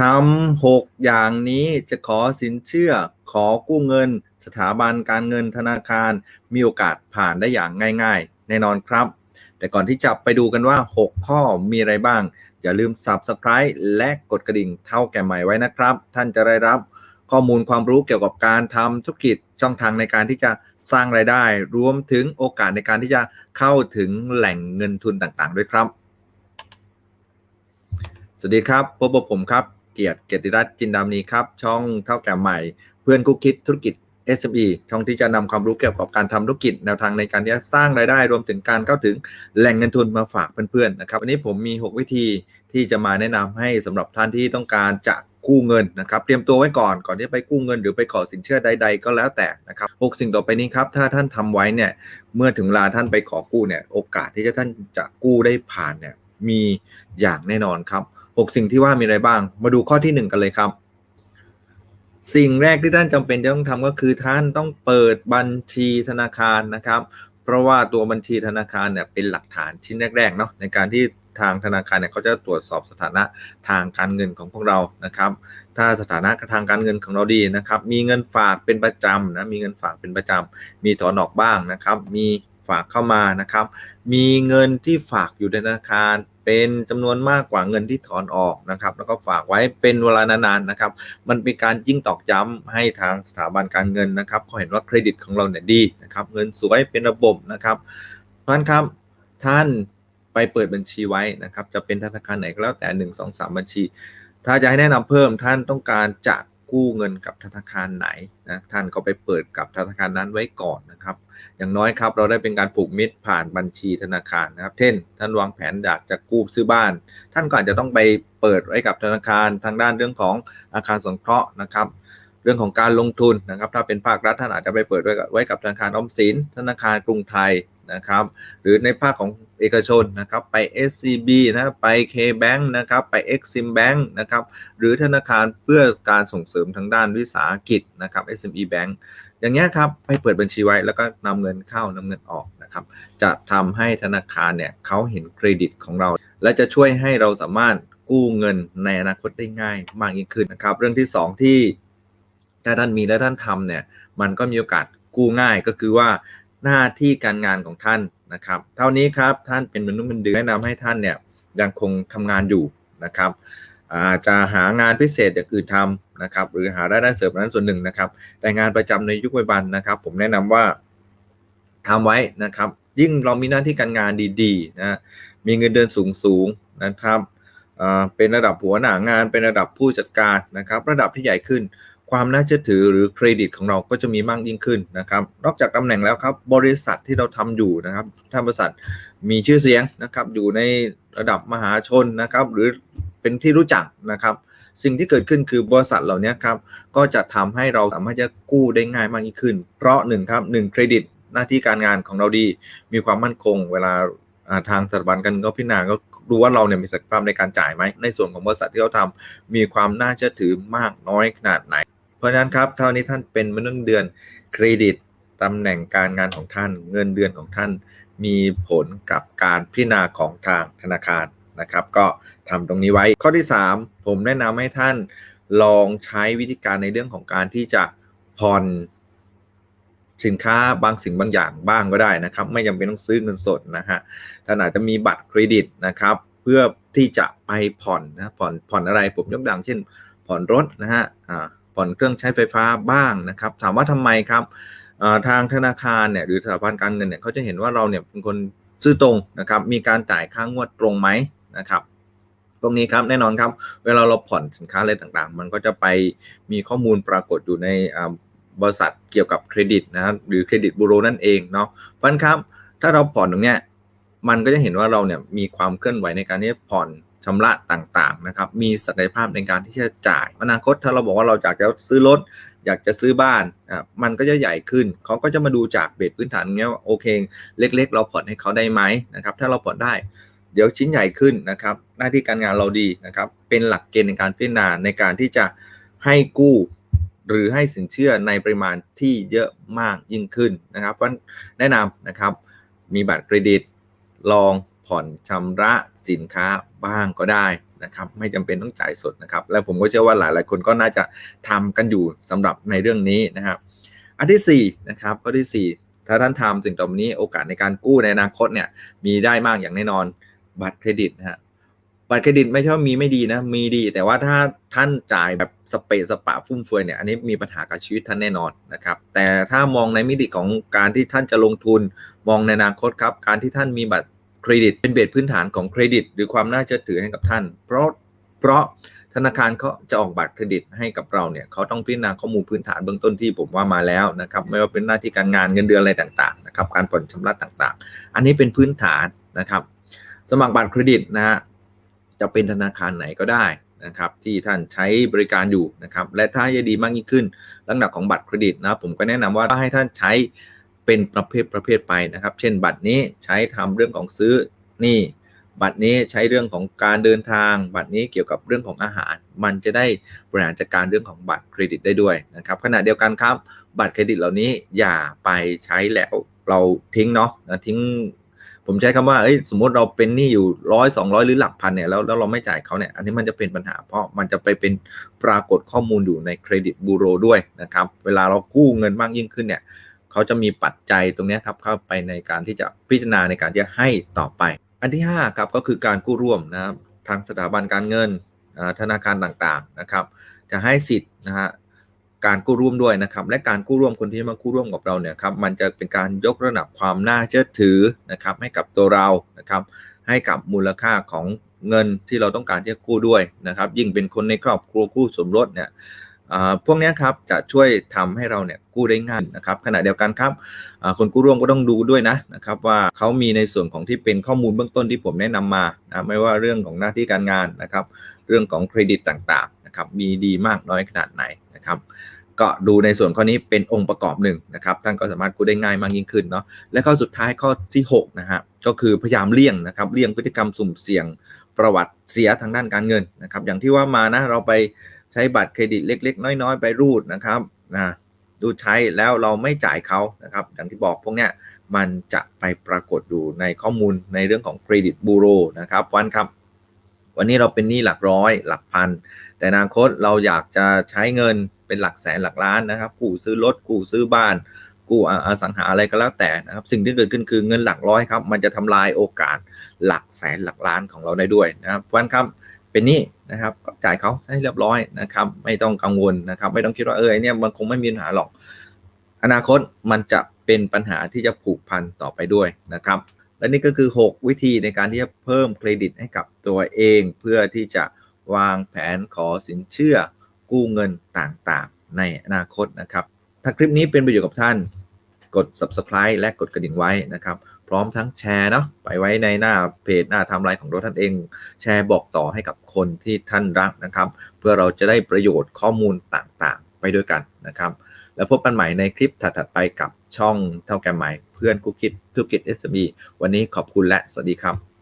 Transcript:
ทำหกอย่างนี้จะขอสินเชื่อขอกู้เงิน สถาบันการเงินธนาคาร มีโอกาสผ่านได้อย่างง่ายๆ แน่นอนครับ แต่ก่อนที่จะไปดูกันว่า 6 ข้อมีอะไรบ้าง อย่าลืม Subscribe และกดกระดิ่งเท่าแก่ใหม่ไว้นะครับ ท่านจะได้รับข้อมูลความรู้เกี่ยวกับการทำธุรกิจช่องทางในการที่จะสร้างไรายได้ รวมถึงโอกาสในการที่จะเข้าถึงแหล่งเงินทุนต่างๆ ด้วยครับ สวัสดีครับพบกับผมครับ เกียรติเกียรติรัตน์จินดามีครับ ช่องเท่าแก่ใหม่ เพื่อนคุกคิดธุรกิจ SME ช่องที่จะนำความรู้เกี่ยวกับการทำธุรกิจแนวทางในการที่จะสร้างรายได้รวมถึงการเข้าถึงแหล่งเงินทุนมาฝากเพื่อนๆนะครับวันนี้ผมมี 6 วิธีที่จะมาแนะนำให้สำหรับท่านที่ต้องการจะกู้เงินนะครับเตรียมตัวไว้ก่อนก่อนที่ไปกู้เงิน หรือไปขอสินเชื่อใด ๆ ก็แล้วแต่นะครับหกสิ่งต่อไปนี้ครับถ้าท่านทำไว้เนี่ยเมื่อถึงเวลาท่านไปขอกู้เนี่ยโอกาสที่จะท่านจะกู้ได้ผ่านเนี่ยมีอย่างแน่นอนครับ หกสิ่งที่ว่ามีอะไรบ้าง มาดูข้อที่หนึ่งกันเลยครับ สิ่งแรกที่ท่านจำเป็นจะต้องทำก็คือท่านต้องเปิดบัญชีธนาคารนะครับ เพราะว่าตัวบัญชีธนาคารเนี่ยเป็นหลักฐานชิ้นแรกๆเนาะในการที่ทางธนาคารเนี่ยเขาจะตรวจสอบสถานะทางการเงินของพวกเรานะครับ ถ้าสถานะทางการเงินของเราดีนะครับ มีเงินฝากเป็นประจำนะ มีเงินฝากเป็นประจำ มีถอนออกบ้างนะครับ มีฝากเข้ามานะครับ มีเงินที่ฝากอยู่ในธนาคาร เป็นจำนวนมากกว่าเงินที่ถอนออกนะครับ แล้วก็ฝากไว้เป็นเวลานานๆนะครับ มันเป็นการยิ่งตอกย้ำให้ทางสถาบันการเงินนะครับเขาเห็นว่าเครดิตของเราเนี่ยดีนะครับ เงินสวยเป็นระบบนะครับเพรานครับท่านไปเปิดบัญชีไว้นะครับ จะเป็นธนาคารไหนก็แล้วแต่1 2 3บัญชี ถ้าจะให้แนะนำเพิ่มท่านต้องการจะ กู้เงินกับธนาคารไหนนะท่านก็ไปเปิดกับธนาคารนั้นไว้ก่อนนะครับ อย่างน้อยครับเราได้เป็นการผูกมิตรผ่านบัญชีธนาคารนะครับ เช่น ท่านวางแผนอยากจะกู้ซื้อบ้าน ท่านก็อาจจะต้องไปเปิดไว้กับธนาคารทางด้านเรื่องของอาคารสงเคราะห์นะครับเรื่องของการลงทุนนะครับถ้าเป็นภาครัฐท่านอาจจะไปเปิดไว้กับไว้กับธนาคารออมสินธนาคารกรุงไทย นะครับ หรือในภาคของเอกชนนะครับ ไป SCB นะไป KBank นะครับ ไป Exim Bank นะครับ หรือธนาคารเพื่อการส่งเสริมทางด้านวิสาหกิจนะครับ SME Bank อย่างเงี้ยครับไปเปิดบัญชีไว้แล้วก็นำเงินเข้านำเงินออกนะครับ จะทำให้ธนาคารเนี่ยเขาเห็นเครดิตของเรา และจะช่วยให้เราสามารถกู้เงินในอนาคตได้ง่ายมากยิ่งขึ้นนะครับ เรื่องที่ 2 ที่ถ้าท่านมีและท่านทำเนี่ยมันก็มีโอกาสกู้ง่ายก็คือว่า หน้าที่การงานของท่านนะครับ เท่านี้ครับท่านเป็นมนุษย์เงินเดือนแนะนำให้ท่านเนี่ยยังคงทำงานอยู่นะครับอาจจะหางานพิเศษอย่างอื่นทำนะครับหรือหารายได้เสริมนั้นส่วนหนึ่งนะครับ แต่งานประจำในยุคปัจจุบันนะครับ ผมแนะนำว่าทำไว้นะครับ ยิ่งเรามีหน้าที่การงานดีๆนะมีเงินเดือนสูงๆนะครับเป็นระดับหัวหน้างานเป็นระดับผู้จัดการนะครับ ระดับที่ใหญ่ขึ้น ความน่าเชื่อถือหรือเครดิตของเราก็จะมีมากยิ่งขึ้นนะครับ นอกจากตำแหน่งแล้วครับ บริษัทที่เราทำอยู่นะครับ ถ้าบริษัทมีชื่อเสียงนะครับ อยู่ในระดับมหาชนนะครับ หรือเป็นที่รู้จักนะครับ สิ่งที่เกิดขึ้นคือบริษัทเหล่านี้ครับ ก็จะทำให้เราสามารถจะกู้ได้ง่ายมากยิ่งขึ้น เพราะหนึ่งครับหนึ่งเครดิตหน้าที่การงานของเราดี มีความมั่นคง เวลาทางสถาบันกันก็พิจารณาก็ดูว่าเราเนี่ยมีศักยภาพในการจ่ายไหม ในส่วนของบริษัทที่เราทำมีความน่าเชื่อถือมากน้อยขนาดไหน เพราะฉะนั้นครับเท่านี้ท่านเป็นมนุษย์เดือนเครดิตตำแหน่งการงานของท่าน เงินเดือนของท่านมีผลกับการพิจารณาของทางธนาคารนะครับ ก็ทำตรงนี้ไว้ข้อที่ 3 ผมแนะนำให้ท่านลองใช้วิธีการในเรื่องของการที่จะผ่อนสินค้าบางสิ่งบางอย่างบ้างก็ได้นะครับ ไม่จำเป็นต้องซื้อเงินสดนะฮะท่านอาจจะมีบัตรเครดิตนะครับ เพื่อที่จะไปผ่อนนะผ่อนผ่อนอะไรผมยกตัวอย่างเช่น ผ่อนรถนะฮะอ่า ผ่อนเครื่องใช้ไฟฟ้าบ้างนะครับ ถามว่าทำไมครับทางธนาคารเนี่ยหรือสถาบันการเงินเนี่ยเขาจะเห็นว่าเราเนี่ยเป็นคนซื่อตรงนะครับ มีการจ่ายค่างวดตรงไหมนะครับ ตรงนี้ครับแน่นอนครับ เวลาเราผ่อนสินค้าอะไรต่างๆ มันก็จะไปมีข้อมูลปรากฏอยู่ในบริษัทเกี่ยวกับเครดิตนะครับหรือเครดิตบูโรนั่นเองเนาะเพราะฉะนั้นครับ ถ้าเราผ่อนตรงเนี้ยมันก็จะเห็นว่าเราเนี่ยมีความเคลื่อนไหวในการที่ผ่อน ชำระต่างๆนะครับมีศักยภาพในการที่จะจ่ายอนาคตถ้าเราบอกว่าเราอยากจะซื้อรถอยากจะซื้อบ้านอะมันก็จะใหญ่ขึ้นเขาก็จะมาดูจากเบสพื้นฐานเนี้ยโอเค เล็ก ๆ เราผ่อนให้เขาได้ไหมนะครับถ้าเราผ่อนได้เดี๋ยวชิ้นใหญ่ขึ้นนะครับหน้าที่การงานเราดีนะครับเป็นหลักเกณฑ์ในการพิจารณาในการที่จะให้กู้หรือให้สินเชื่อในปริมาณที่เยอะมากยิ่งขึ้นนะครับเพราะแนะนำนะครับมีบัตรเครดิตลอง ผ่อนชำระสินค้าบ้างก็ได้นะครับไม่จำเป็นต้องจ่ายสดนะครับ และผมก็เชื่อว่าหลายๆคนก็น่าจะทำกันอยู่สำหรับในเรื่องนี้นะครับอันที่สี่นะครับข้อที่สี่ถ้าท่านทำสิ่งต่อไปนี้โอกาสในการกู้ในอนาคตเนี่ยมีได้มากอย่างแน่นอนบัตรเครดิตนะฮะบัตรเครดิตไม่ใช่ว่ามีไม่ดีนะ มีดี แต่ว่าถ้าท่านจ่ายแบบสเปะสปะฟุ่มเฟือยเนี่ย อันนี้มีปัญหากับชีวิตท่านแน่นอนนะครับ แต่ถ้ามองในมิติของการที่ท่านจะลงทุน มองในอนาคตครับ การที่ท่านมีบัตร เครดิตเป็นเบสพื้นฐานของเครดิต หรือความน่าเชื่อถือให้กับท่าน เพราะเพราะธนาคารเขาจะออกบัตรเครดิตให้กับเราเนี่ยเขาต้องพิจารณาข้อมูลพื้นฐานเบื้องต้นที่ผมว่ามาแล้วนะครับไม่ว่าเป็นหน้าที่การงานเงินเดือนอะไรต่างๆนะครับการผ่อนชำระต่างๆ อันนี้เป็นพื้นฐานนะครับ สมัครบัตรเครดิตนะฮะจะเป็นธนาคารไหนก็ได้นะครับที่ท่านใช้บริการอยู่นะครับและถ้าจะดีมากยิ่งขึ้นลักษณะของบัตรเครดิตนะผมก็แนะนำว่าให้ท่านใช้ เป็นประเภทประเภทไปนะครับ เช่น บัตรนี้ใช้ทำเรื่องของซื้อนี่ บัตรนี้ใช้เรื่องของการเดินทาง บัตรนี้เกี่ยวกับเรื่องของอาหาร มันจะได้บริหารจัดการเรื่องของบัตรเครดิตได้ด้วยนะครับขณะเดียวกันครับ บัตรเครดิตเหล่านี้อย่าไปใช้แล้วเราทิ้งเนาะทิ้งผมใช้คำว่าเอ้ยสมมติเราเป็นหนี้อยู่ร้อยสองร้อยหรือหลักพันเนี่ยแล้วแล้วเราไม่จ่ายเขาเนี่ยอันนี้มันจะเป็นปัญหา เพราะมันจะไปเป็นปรากฏข้อมูลอยู่ในเครดิตบูโรด้วยนะครับ เวลาเรากู้เงินมากยิ่งขึ้นเนี่ย เขาจะมีปัจจัยตรงนี้ครับเข้าไปในการที่จะพิจารณาในการจะให้ต่อไป อันที่5ครับก็คือการกู้ร่วมนะครับทางสถาบันการเงินธนาคารต่างๆนะครับ จะให้สิทธิ์นะฮะการกู้ร่วมด้วยนะครับ และการกู้ร่วมคนที่มากู้ร่วมกับเราเนี่ยครับมันจะเป็นการยกระดับความน่าเชื่อถือนะครับ ให้กับตัวเรานะครับ ให้กับมูลค่าของเงินที่เราต้องการที่จะกู้ด้วยนะครับ ยิ่งเป็นคนในครอบครัวกู้สมรสเนี่ย พวกนี้ครับจะช่วยทำให้เราเนี่ยกู้ได้ง่ายนะครับขณะเดียวกันครับคนกู้ร่วมก็ต้องดูด้วยนะนะครับว่าเขามีในส่วนของที่เป็นข้อมูลเบื้องต้นที่ผมแนะนำมานะไม่ว่าเรื่องของหน้าที่การงานนะครับ เรื่องของเครดิตต่างๆนะครับมีดีมากน้อยขนาดไหนนะครับก็ดูในส่วนข้อนี้เป็นองค์ประกอบหนึ่งนะครับท่านก็สามารถกู้ได้ง่ายมากยิ่งขึ้นเนาะและข้อสุดท้ายข้อที่6นะฮะก็คือพยายามเลี่ยงนะครับเลี่ยงพฤติกรรมสุ่มเสี่ยงประวัติเสียทางด้านการเงินนะครับอย่างที่ว่ามานะเราไป ช้บัตรเครดิตเล็ก ๆ น้อย ๆ ไปรูดนะครับนะดูใช้แล้วเราไม่จ่ายเขานะครับอย่างที่บอกพวกเนี้ยมันจะไปปรากฏอยู่ในข้อมูลในเรื่องของเครดิตบูโรนะครับวันครับ วันนี้เราเป็นหนี้หลักร้อยหลักพัน แต่อนาคตเราอยากจะใช้เงินเป็นหลักแสนหลักล้านนะครับกู้ซื้อรถกู้ซื้อบ้านกู้อสังหาอะไรก็แล้วแต่นะครับสิ่งที่เกิดขึ้นคือเงินหลักร้อยครับ มันจะทำลายโอกาสหลักแสนหลักล้านของเราได้ด้วยนะครับวันครับเป็นหนี้ นะครับจ่ายเขาให้เรียบร้อยนะครับ ไม่ต้องกังวลนะครับ ไม่ต้องคิดว่าเออเนี่ยมันคงไม่มีปัญหาหรอก อนาคตมันจะเป็นปัญหาที่จะผูกพันต่อไปด้วยนะครับ และนี่ก็คือ 6 วิธีในการที่จะเพิ่มเครดิตให้กับตัวเอง เพื่อที่จะวางแผนขอสินเชื่อกู้เงินต่างๆ ในอนาคตนะครับ ถ้าคลิปนี้เป็นประโยชน์กับท่าน กด subscribe และกดกระดิ่งไว้นะครับ พร้อมทั้งแชร์เนาะไปไว้ในหน้าเพจหน้าไทม์ไลน์ของตัวท่านเอง แชร์บอกต่อให้กับคนที่ท่านรักนะครับ เพื่อเราจะได้ประโยชน์ข้อมูลต่างๆ ไปด้วยกันนะครับ แล้วพบกันใหม่ในคลิปถัดๆไปกับช่องเท่าแก่ใหม่เพื่อนกุ๊กคิดธุรกิจ SME วันนี้ขอบคุณและสวัสดีครับ